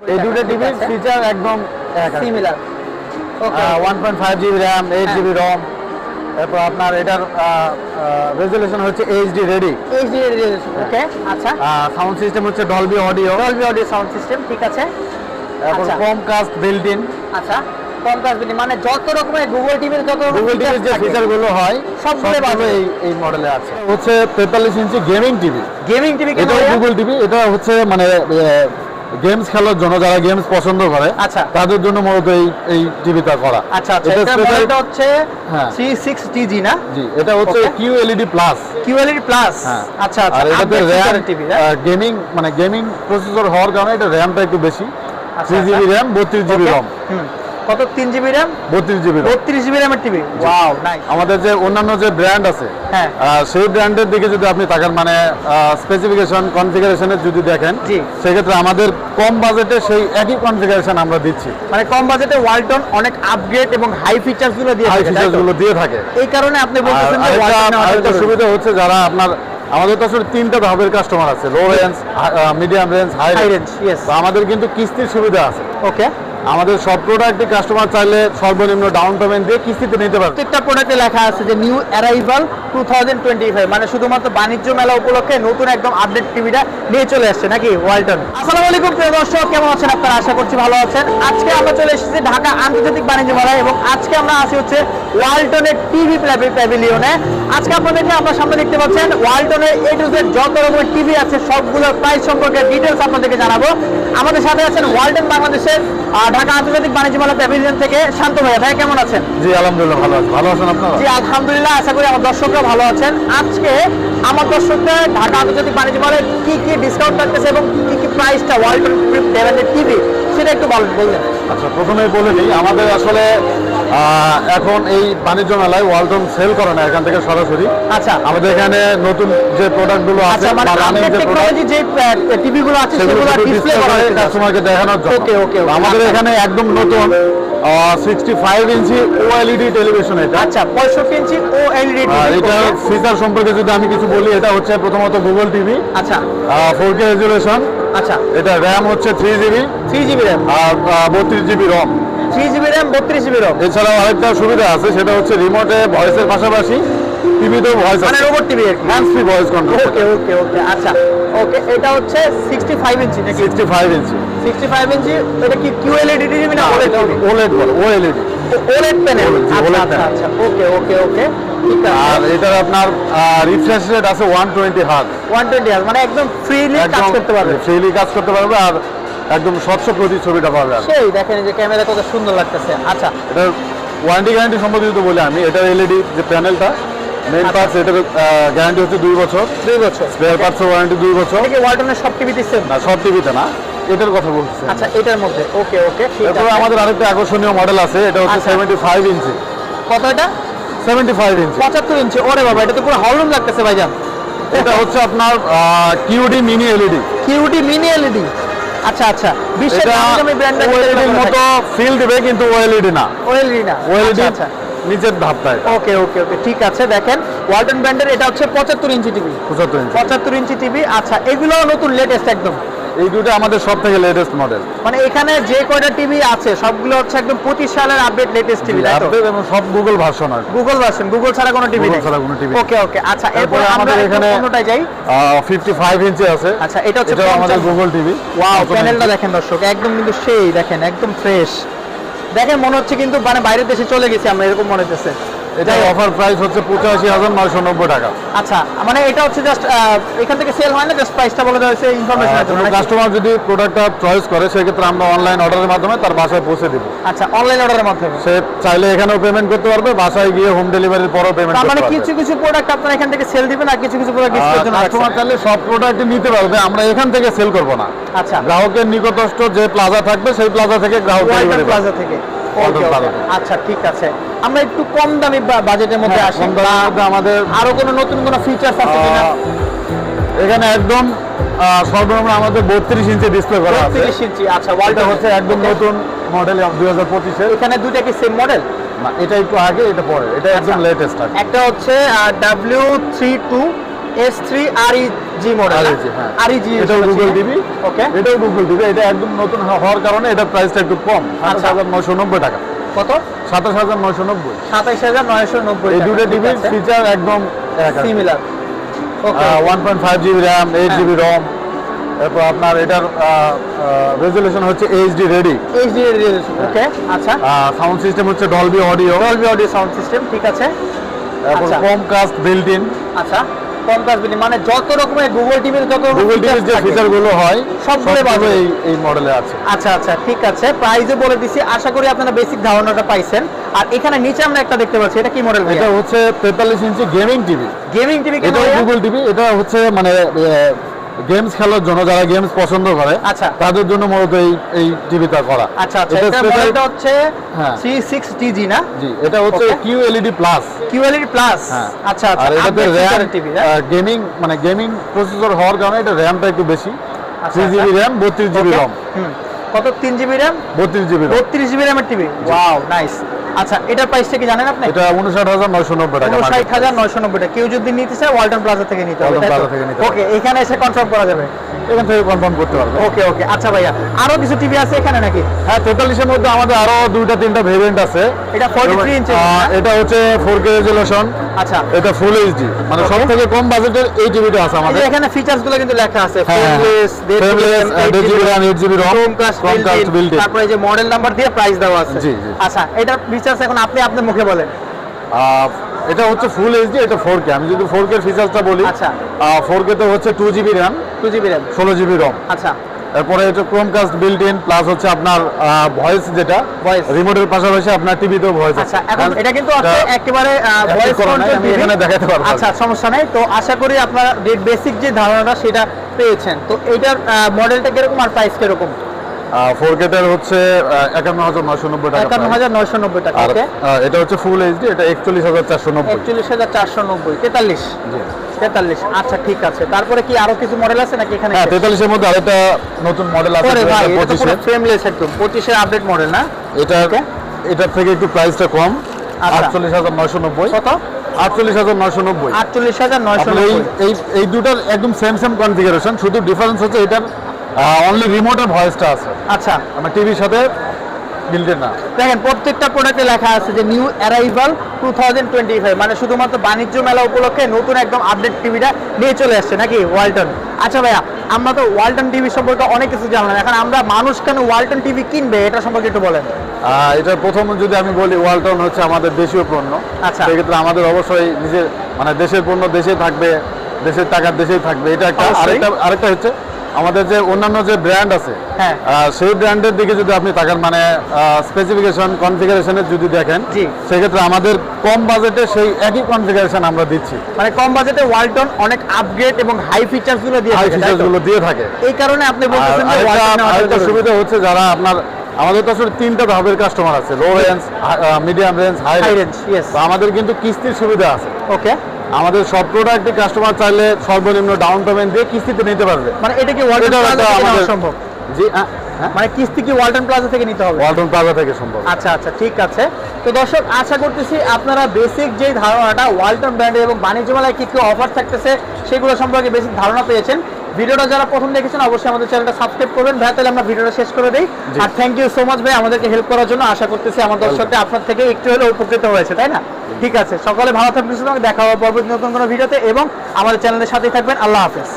এই দুটো টিভির আচ্ছা। ফিচার একদম similar one point five GB RAM eight. GB ROM তারপর আপনার এটার রেজলিউশন হচ্ছে এইচডি রেডি এইচডি ওকে আচ্ছা। সাউন্ড সিস্টেম হচ্ছে Dolby audio Dolby audio sound system ঠিক আছে। তারপর আচ্ছা। কম কাস্ট বিল্ট ইন আচ্ছা কন্ট্রাস্ট মানে যত রকমের গুগল টিভির যত গুগল টিভির যে ফিচারগুলো হয় সবগুলো পাবে। এই এই মডেলে আছে। হচ্ছে তেতাল্লিশ inch gaming TV gaming TV এটা গুগল টিভি এটা হচ্ছে মানে গেমস খেলার জন্য যারা গেমস পছন্দ করে আচ্ছা। তাদের জন্য মূলত এই এই টিভিটা করা। আচ্ছা আচ্ছা এটা মডেলটা হচ্ছে হ্যাঁ। 36TG না? জি এটা হচ্ছে. Q LED plus QLED plus হ্যাঁ। আচ্ছা আচ্ছা আর এটাতে র্যাম গেমিং মানে গেমিং প্রসেসর হওয়ার কারণে এটা র্যামটা একটু বেশি। আচ্ছা, থ্রি জিবি র্যাম বত্রিশ জিবি রম কত? 3 জিবি RAM? বত্রিশ জিবি রম 32 জিবি এর টিভি ওয়াও নাইস আমাদের যে অন্যান্য যে ব্র্যান্ড আছে হ্যাঁ। সেই ব্র্যান্ডের দিকে যদি আপনি তাকান মানে স্পেসিফিকেশন কনফিগারেশনের যদি দেখেন। সেক্ষেত্রে আমাদের কম বাজেটে সেই একই কনফিগারেশন আমরা দিচ্ছি। মানে কম বাজেটে ওয়ালটন অনেক আপগ্রেড এবং হাই ফিচারসগুলো দিয়ে হাই তো? দিয়ে থাকে। এই কারণে আপনি বলতেছেন যে ওয়ালটন সুবিধা হচ্ছে যারা আপনার আমাদের তো আসলে তিনটা ধাপের কাস্টমার আছে low range medium range high range আমাদের কিন্তু কিস্তির সুবিধা আছে। ওকে আমাদের সব প্রোডাক্টই কাস্টমার চাইলে সর্বনিম্ন ডাউন পেমেন্ট দিয়ে কিস্তিতে নিতে পারবে। প্রত্যেকটা প্রোডাক্টে লেখা আছে যে নিউ অ্যারাইভাল টু মানে শুধুমাত্র বাণিজ্য মেলা উপলক্ষে নতুন একদম আপডেট টিভিটা নিয়ে চলে আসছে, নাকি, ওয়ালটন? আসসালামু আলাইকুম, প্রিয় দর্শক, কেমন আছেন আপনারা? আশা করছি ভালো আছেন। আজকে আমরা চলে এসেছি ঢাকা আন্তর্জাতিক বাণিজ্য মেলায় এবং আজকে আমরা আসি হচ্ছে ওয়ালটনের টিভি প্যাভিলিয়নে আজকে আপনাদেরকে আপনার সামনে দেখতে পাচ্ছেন ওয়ালটনের এ টু জেড যত রকমের টিভি আছে, সবগুলোর প্রাইস সম্পর্কে ডিটেলস আপনাদেরকে জানাব। আমাদের সাথে আছেন ওয়ালটন বাংলাদেশের ঢাকা আন্তর্জাতিক বাণিজ্য মেলা প্যাভিলিয়ন থেকে শান্ত ভাইয়া ভাই কেমন আছেন? জি আলহামদুলিল্লাহ ভালো আছে। ভালো আছেন আপনারা? জি আলহামদুলিল্লাহ আশা করি আমার দর্শকরা ভালো আছেন। আজকে আমার দর্শকরা ঢাকা আন্তর্জাতিক বাণিজ্য মেলায় কি কি ডিসকাউন্ট থাকতেছে এবং কি কি প্রাইসটা ওয়ালটন ব্র্যান্ডের টিভি সেটা একটু বলেন বললেন আচ্ছা প্রথমে বলে নিই আমাদের আসলে আহ, এখন এই বাণিজ্য মেলায় ওয়ালটন সেল করে না এখান থেকে সরাসরি। আচ্ছা। আমাদের এখানে নতুন যে প্রোডাক্টগুলো আছে আচ্ছা মানে running আপডেট যে product, টেকনোলজি যে টিভি গুলো আছে সেগুলো ডিসপ্লে করা হয়েছে কাস্টমারকে দেখানোর জন্য। okay, okay. আমাদের। এখানে একদম নতুন sixty five inch OLED television এটা। আচ্ছা পঁয়ষট্টি ইঞ্চি ও এলইডি আর এটা ফিচার সম্পর্কে যদি আমি কিছু বলি এটা হচ্ছে প্রথমত গুগল টিভি আচ্ছা। ফোর কে রেজুলেশন আচ্ছা। এটা র্যাম হচ্ছে three GB three GB RAM আর বত্রিশ GB ROM three GB RAM বত্রিশ জিবি রম এছাড়াও আরেকটা সুবিধা আছে সেটা হচ্ছে রিমোটে ভয়েসের পাশাপাশি। টিভিতেও ভয়েস মানে রোবট টিভি আর কি। Hand free voice control okay okay okay আচ্ছা। ওকে এটা হচ্ছে সিক্সটি ফাইভ ইঞ্চি নাকি sixty five inch sixty five inch এটা কি কিউএলইডি টিভি না ওলেড ওলেড বলে ওএলইডি ওলেড প্যানেল আচ্ছা আচ্ছা ওকে ওকে ওকে আর এটার আপনার রিফ্রেশ রেট আছে ওয়ান টোয়েন্টি হার্ট 120 হার্জ মানে একদম ফ্রিলি কাজ করতে পারবে। ফ্রিলি কাজ করতে পারবে আর একদম স্বচ্ছ প্রতিছবিটা পাবে আর। সেই দেখেন যে ক্যামেরা কত সুন্দর লাগতেছে। আচ্ছা। এটার ওয়ারেন্টি গ্যারান্টি সম্পর্কে যদি বলি আমি এটার এলইডি যে প্যানেলটা মেইন আচ্ছা। পার্টস এটার গ্যারান্টি হচ্ছে দুই বছর। দুই বছর। স্পেয়ার পার্টসের ওয়ারেন্টি দুই বছর। এটা ওয়ালটনের সব টিভিতে সেম না সব টিভিতে না। এটার কথা বলছি আচ্ছা এটার মধ্যে। ওকে ওকে আছে। আমাদের আরেকটা আকর্ষণীয় মডেল আছে এটা হচ্ছে আচ্ছা। সেভেন্টি ফাইভ ইঞ্চি কত এটা? সেভেন্টি ফাইভ ইঞ্চি 75 ইঞ্চি ওরে বাবা এটা তো পুরো হলরুম লাগতেছে ভাইজান। এটা হচ্ছে আপনার QD mini LED QT mini LED আচ্ছা আচ্ছা। বিশ্বের এটা দামি ব্র্যান্ডের ওএলইডির মতো ফিল দিবে কিন্তু ওএলইডি না। ওএলইডি না। ওএলইডি আচ্ছা। নিচের ধাপটা এটা ওকে ওকে ওকে ঠিক আছে দেখেন। ওয়ালটন ব্র্যান্ডের এটা হচ্ছে 75 ইঞ্চি টিভি। পঁচাত্তর ইঞ্চি। পঁচাত্তর ইঞ্চি টিভি আচ্ছা এগুলো নতুন লেটেস্ট একদম। এই দুটো আমাদের সব থেকে লেটেস্ট মডেল মানে এখানে যে কয়টা টিভি আছে সবগুলো হচ্ছে একদম পঁচিশ সালের আপডেট লেটেস্ট টিভি তাই তো? আপডেট এবং সব গুগল ভার্সন আর গুগল ভার্সন গুগল ছাড়া কোনো টিভি নেই। ছাড়া কোনো TV ওকে ওকে আচ্ছা এরপর আমরা আমাদের এখানে অন্যটায় যাই। ফিফটি ফাইভ ইঞ্চি আছে। আচ্ছা এটা হচ্ছে আমাদের গুগল টিভি। ওয়াও প্যানেলটা দেখেন দর্শক একদম কিন্তু সেই দেখেন একদম ফ্রেশ দেখেন মনে হচ্ছে কিন্তু মানে বাইরের দেশে চলে গেছি আমরা এরকম মনে হচ্ছে এটা অফার প্রাইস হচ্ছে পঁচাশি হাজার নয়শো নব্বই টাকা। আচ্ছা মানে এটা হচ্ছে জাস্ট এখান থেকে সেল হয় না? জাস্ট প্রাইসটা বলে দেওয়া হয়েছে ইনফরমেশনের জন্য কাস্টমার যদি প্রোডাক্টটা চয়েস করে সেক্ষেত্রে আমরা অনলাইন অর্ডারের মাধ্যমে তার বাসায় পৌঁছে দিব। আচ্ছা অনলাইন অর্ডারের মাধ্যমে? সে চাইলে এখানেও পেমেন্ট করতে পারবে বাসায় গিয়ে হোম ডেলিভারির পরও পেমেন্ট তার মানে কিছু কিছু প্রোডাক্ট আপনারা এখান থেকে সেল দিবেন আর কিছু কিছু প্রোডাক্ট ডিসপ্লের জন্য কাস্টমার। চাইলে সব প্রোডাক্ট নিতে পারবে আমরা এখান থেকে সেল করব না। আচ্ছা। গ্রাহকের নিকটস্থ যে প্লাজা থাকবে সেই প্লাজা থেকে গ্রাহক ডেলিভারি. প্লাজা থেকে। আচ্ছা ঠিক আছে। আমরা একটু কম দামি বাজেটের মধ্যে হ্যাঁ, আসি আমাদের আরও কোনো নতুন কোনো ফিচারস আছে কিনা? এখানে একদম সর্বনিম্ন আমাদের বত্রিশ ইঞ্চি ডিসপ্লে করা আছে। 32 ইঞ্চি আচ্ছা এটা ওয়ালটন হচ্ছে একদম নতুন মডেল দুই হাজার পঁচিশের এখানে দুইটা কি সেম মডেল না এটা একটু আগে এটা পরে। এটা একদম আচ্ছা। লেটেস্ট আর একটা হচ্ছে W three two S three R E G model. আর জি এটাও গুগল টিভি ওকে এটাও গুগল টিভি এটা একদম নতুন হওয়ার কারণে এটা প্রাইসটা একটু কম। আচ্ছা। হাজার নয়শো নব্বই টাকা। কত? সাতাশ হাজার নয়শো নব্বই। সাতাইশ হাজার নয়শো নব্বই এই দুটো টিভির ফিচার একদম similar one point five GB RAM eight GB ROM এরপর আপনার এটার রেজুলেশন হচ্ছে এইচডি রেডি এইচডি ওকে আচ্ছা। সাউন্ড সিস্টেম হচ্ছে Dolby audio Dolby audio sound system ঠিক আছে। এরপর। কম কাস্ট বিল্ট ইন আচ্ছা। কাজ মানে যত রকমের গুগল টিভির যত গুগল টিভির যে থাকে। ফিচারগুলো হয় সবগুলো ভালো এই এই মডেলে আছে। আচ্ছা আচ্ছা ঠিক আছে। প্রাইজে বলে দিছি। আশা করি আপনারা বেসিক ধারণাটা পাইছেন। আর এখানে নিচে আমরা একটা দেখতে পাচ্ছি এটা কি মডেল এটা হচ্ছে তেতাল্লিশ inch gaming TV gaming TV এটাও গুগল টিভি এটা হচ্ছে মানে গেমস খেলার জন্য যারা গেমস পছন্দ করে আচ্ছা। তাদের জন্য মূলত এই এই টিভিটা করা। আচ্ছা আচ্ছা এটা মডেলটা হচ্ছে হ্যাঁ। 36TG না? জি এটা হচ্ছে এলইডি প্লাস কিউএলইডি প্লাস হ্যাঁ। আচ্ছা আচ্ছা আর এটাতে না? গেমিং মানে গেমিং প্রসেসর হওয়ার কারণে এটা র্যামটা একটু বেশি। আচ্ছা, থ্রি জিবি র্যাম বত্রিশ জিবি Okay? রম হুম। কত? 3 জিবি র্যাম বত্রিশ জিবি রম 32 জিবি র্যামের টিভি ওয়াও নাইস আচ্ছা এটার প্রাইসটা কি জানেন আপনি? এটা উনষাট হাজার নয়শো নব্বই টাকা উনষাট হাজার নয়শো নব্বই টাকা। কেউ যদি নিতে চায় ওয়ালটন প্লাজা থেকে নিতে হবে ওয়ালটন প্লাজা থেকে নিতে ওকে এখানে এসে কনফার্ম করা যাবে। এখান থেকে কনফার্ম করতে পারবে। ওকে ওকে আচ্ছা ভাইয়া আরও কিছু টিভি আছে এখানে নাকি? হ্যাঁ তেতাল্লিশের মধ্যে আমাদের আরও দুইটা তিনটা ভেরিয়েন্ট আছে। এটা 43 ইঞ্চি এটা হচ্ছে ফোর কে আচ্ছা। এটা ফুল এইচডি মানে সব কম বাজেটের এই টিভিটা আছে আমাদের। এখানে ফিচারসগুলো কিন্তু লেখা আছে। হ্যাঁ, frameless Frameless, 8 GB RAM, 8 ROM, Chromecast Chromecast built-in, built-in। তারপরে যে মডেল নাম্বার দিয়ে প্রাইস দেওয়া আছে। আচ্ছা এটার ফিচারস এখন আপনি আপনার মুখে বলেন। এটা হচ্ছে ফুল এইচডি এটা ফোর কে আমি যদি ফোর কে ফিচারটা বলি আচ্ছা। ফোর কে তো হচ্ছে two GB RAM two GB RAM ষোলো জিবি রম আচ্ছা। এরপরে এটা ক্রোমকাস্ট বিল্ট ইন প্লাস হচ্ছে আপনার ভয়েস যেটা Voice। রিমোটের পাশাপাশি আপনার টিভিতেও ভয়েস আচ্ছা এখন এটা কিন্তু আছে একেবারে ভয়েস কন্ট্রোল আমি এখানে দেখাতে পারব। আচ্ছা সমস্যা নেই। তো আশা করি আপনারা বেসিক যে ধারণাটা সেটা পেয়েছেন। তো এইটার মডেলটা কীরকম আর প্রাইস কীরকম? ফোর হচ্ছে একান্ন হাজার নয়শো নব্বই টাকা একান্ন। হাজার নয়শো নব্বই টাকা ওকে? এটা হচ্ছে ফুল এইচডি এটা একচল্লিশ হাজার চারশো নব্বই। একচল্লিশ হাজার চারশো নব্বই তেতাল্লিশ? তেতাল্লিশ আচ্ছা ঠিক আছে। তারপরে কি আরও কিছু মডেল আছে নাকি এখানে? হ্যাঁ তেতাল্লিশের মধ্যে আরেকটা নতুন মডেল আছে ভাই এটা পুরো ফ্রেমলেস একদম। পঁচিশের আপডেট মডেল না? এটা. এটার থেকে একটু প্রাইসটা কম। আচ্ছা। আটচল্লিশ হাজার নয়শো নব্বই। কত? আটচল্লিশ হাজার নয়শো নব্বই। আটচল্লিশ হাজার নয়শো এই এই এই দুটার একদম সেম সেম কনফিগারেশন শুধু ডিফারেন্স হচ্ছে এটার অনলি রিমোটের ভয়েসটা আছে। আচ্ছা। আমার টিভির সাথে না। দেখেন প্রত্যেকটা প্রোডাক্টে লেখা আছে যে new arrival two thousand twenty five মানে শুধুমাত্র বাণিজ্য মেলা উপলক্ষে নতুন একদম আপডেট টিভিটা নিয়ে চলে আসছে নাকি ওয়ালটন আচ্ছা ভাইয়া আমরা তো ওয়ালটন টিভি সম্পর্কে অনেক কিছু জানলাম। এখন আমরা মানুষ কেন ওয়ালটন টিভি কিনবে এটা সম্পর্কে একটু বলেন। এটার প্রথম যদি আমি বলি ওয়ালটন হচ্ছে আমাদের দেশীয় পণ্য। আচ্ছা। সেক্ষেত্রে আমাদের অবশ্যই নিজের মানে দেশের পণ্য দেশে থাকবে দেশের টাকার দেশেই থাকবে। এটা একটা। আরেকটা আরেকটা হচ্ছে আমাদের যে অন্যান্য যে ব্র্যান্ড আছে হ্যাঁ। সেই ব্র্যান্ডের দিকে যদি আপনি তাকান মানে স্পেসিফিকেশন কনফিগারেশনের যদি দেখেন সেক্ষেত্রে আমাদের কম বাজেটে সেই একই কনফিগারেশন আমরা দিচ্ছি। মানে কম বাজেটে ওয়ালটন অনেক আপগ্রেড এবং হাই ফিচার্সগুলো দিয়ে হাই ফিচার্সগুলো দিয়ে থাকে। এই কারণে আপনি বলতেছেন যে জরুরি। সুবিধা হচ্ছে যারা আপনার আমাদের তো আসলে তিনটা ধাপের কাস্টমার আছে low range medium range high range আমাদের কিন্তু কিস্তির সুবিধা আছে। ওকে আমাদের সব প্রোডাক্টই কাস্টমার চাইলে সর্বনিম্ন ডাউন পেমেন্ট দিয়ে কিস্তিতে নিতে পারবে। মানে এটা কি সম্ভব? জি হ্যাঁ হ্যাঁ। মানে কিস্তি কি ওয়ালটন প্লাজা থেকে নিতে হবে? ওয়ালটন প্লাজা থেকে সম্ভব। আচ্ছা আচ্ছা ঠিক আছে। তো দর্শক আশা করতেছি আপনারা বেসিক যে ধারণাটা ওয়ালটন ব্র্যান্ডে এবং বাণিজ্য মেলায় কি কি অফার থাকতেছে সেগুলো সম্পর্কে বেসিক ধারণা পেয়েছেন। ভিডিওটা যারা প্রথম দেখেছেন অবশ্যই আমাদের চ্যানেলটা সাবস্ক্রাইব করবেন। ভাই তাহলে আমরা ভিডিওটা শেষ করে দিই। আর থ্যাংক ইউ সো মাচ ভাই আমাদেরকে হেল্প করার জন্য আশা করতেছি আমার দর্শকদের আপনার থেকে একটু হলেও উপকৃত হয়েছে তাই না? ঠিক আছে সকলে ভালো থাকবেন দেখা হবে পরবর্তী নতুন কোনো ভিডিওতে এবং আমাদের চ্যানেলের সাথেই থাকবেন। আল্লাহ হাফেজ।